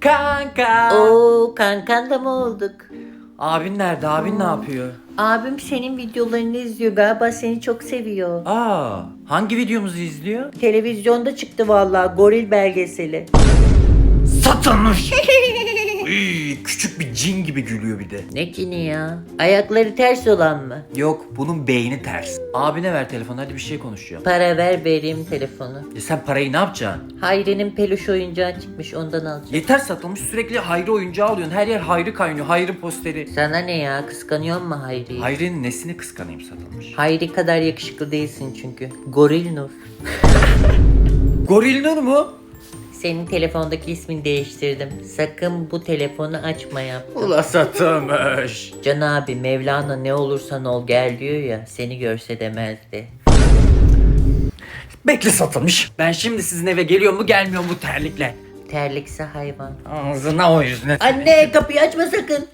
Kanka. Oo kankan da mı olduk? Abin nerede? Abin ne yapıyor? Abim senin videolarını izliyor galiba seni çok seviyor. Aa, hangi videomuzu izliyor? Televizyonda çıktı vallahi goril belgeseli. Satılmış. Üy, küçük bir cin gibi gülüyor bir de. Ne kini ya? Ayakları ters olan mı? Yok, bunun beyni ters. Abine ver telefonu hadi bir şey konuşacağım. Para ver vereyim telefonu. Ya sen parayı ne yapacaksın? Hayri'nin peluş oyuncağı çıkmış ondan alacağım. Yeter satılmış sürekli Hayri oyuncağı alıyorsun. Her yer Hayri kaynıyor. Hayri posteri. Sana ne ya kıskanıyor mu Hayri'yi? Hayri'nin nesini kıskanayım satılmış? Hayri kadar yakışıklı değilsin çünkü. Goril Nur. Goril Nur mu? Senin telefondaki ismini değiştirdim. Sakın bu telefonu açma yap. Ula satılmış. Can abi Mevlana ne olursan ol gel diyor ya seni görse demezdi. Bekle satılmış. Ben şimdi sizin eve geliyor mu gelmiyor mu terlikle? Terlikse hayvan. Ağzına o yüzüne. Anne kapıyı açma sakın.